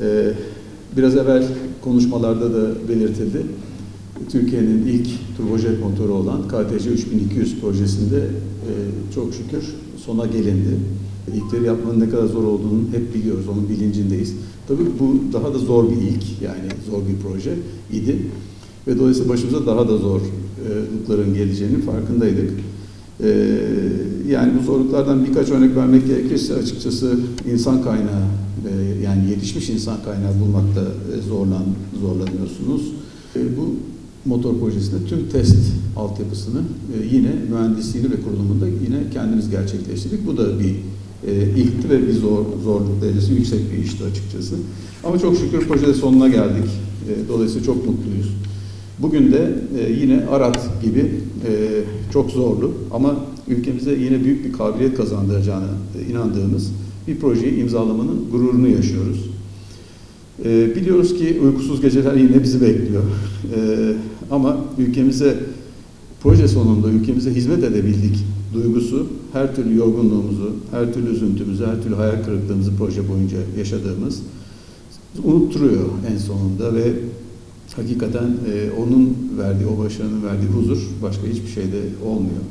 Ee, biraz evvel konuşmalarda da belirtildi. Türkiye'nin ilk turbojet motoru olan KTC 3200 projesinde e, çok şükür sona gelindi. İlkleri yapmanın ne kadar zor olduğunu hep biliyoruz, onun bilincindeyiz. Tabii bu daha da zor bir ilk, yani zor bir proje idi. Ve dolayısıyla başımıza daha da zorlukların geleceğinin farkındaydık. Ee, yani bu zorluklardan birkaç örnek vermek gerekirse açıkçası insan kaynağı, yani yetişmiş insan kaynağı bulmakta e, zorlan, zorlanıyorsunuz. E, bu motor projesinde tüm test altyapısını e, yine mühendisliğini ve kurulumunda yine kendimiz gerçekleştirdik. Bu da bir e, ilkti ve bir zor, zorluk derecesi yüksek bir işti açıkçası. Ama çok şükür projede sonuna geldik. E, dolayısıyla çok mutluyuz. Bugün de e, yine Arat gibi e, çok zorlu ama ülkemize yine büyük bir kabiliyet kazandıracağına e, inandığımız bir projeyi imzalamanın gururunu yaşıyoruz. E, biliyoruz ki uykusuz geceler yine bizi bekliyor. E, ama ülkemize proje sonunda ülkemize hizmet edebildik duygusu her türlü yorgunluğumuzu, her türlü üzüntümüzü, her türlü hayal kırıklığımızı proje boyunca yaşadığımız unutturuyor en sonunda ve hakikaten e, onun verdiği, o başarının verdiği huzur başka hiçbir şeyde olmuyor.